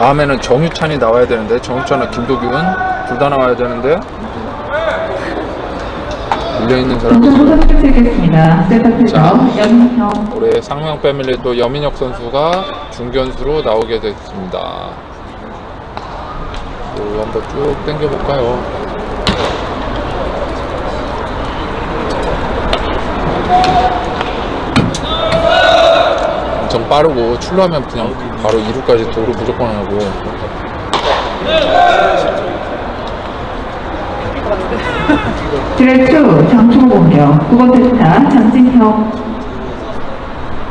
다음에는 정유찬이 나와야 되는데 정유찬과 김도균 둘 다 나와야 되는데 밀려 있는 사람이 정성 지금 선수 치겠습니다. 세터피서 자. 연형 올해 상명 패밀리 또 여민혁 선수가 중견수로 나오게 됐습니다. 또 한번 쭉 당겨볼까요? 빠르고 출루하면 그냥 바로 2루까지 도루 무조건 하고 드래프 장충 공격 두 번째 타 장진형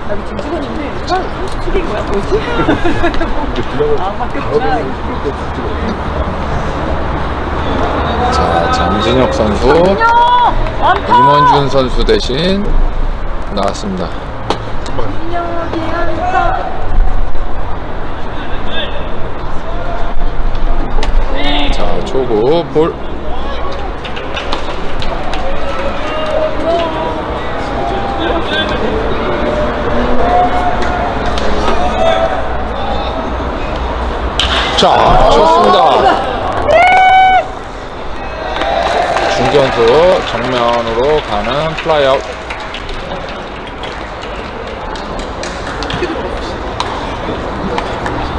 나도 지금 찍었는데 한 30초인 거야? 뭐지? 아 바뀌었구나 자 장진혁 선수 안타! 임원준 선수 대신 나왔습니다. 자 초구 볼 자, 좋습니다. 중견수 정면으로 가는 플라이아웃. 일곱 번째 세터피서 한승현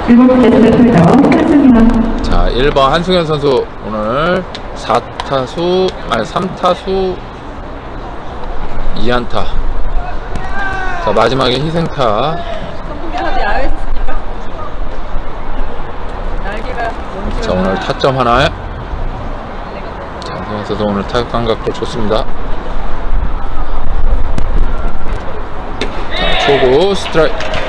자, 1번 한승현 선수 오늘 4타수, 아니 3타수 2안타. 자, 마지막에 희생타. 자, 오늘 타점 하나에. 자, 한승현 선수 오늘 타격 감각도 좋습니다. 자, 초구 스트라이크.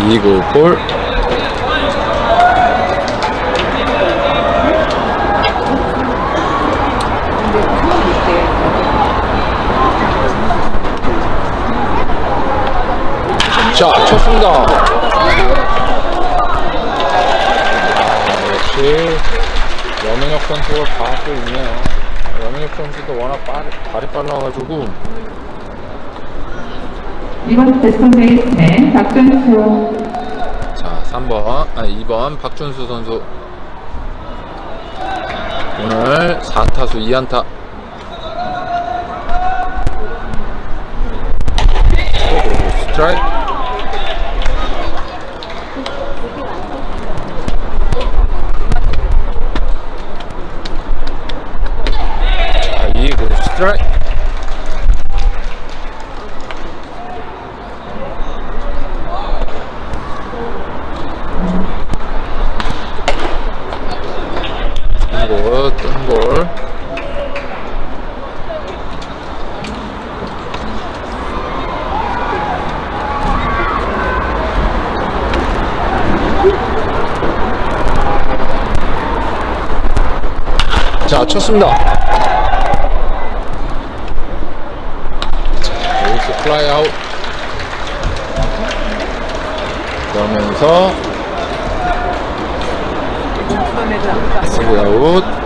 이구 볼. 자, 쳤습니다. 아, 역시 여민혁 선수가 과학도 있네요. 여민혁 선수도 워낙 발이 빨라가지고 이번 박준수. 자, 3번, 아 2번 박준수 선수. 오늘 4타수 2안타. 스트라이크. 자, 2구 스트라이크 자 쳤습니다. 자 여기서 플라이 아웃. 그러면서. 스리 아웃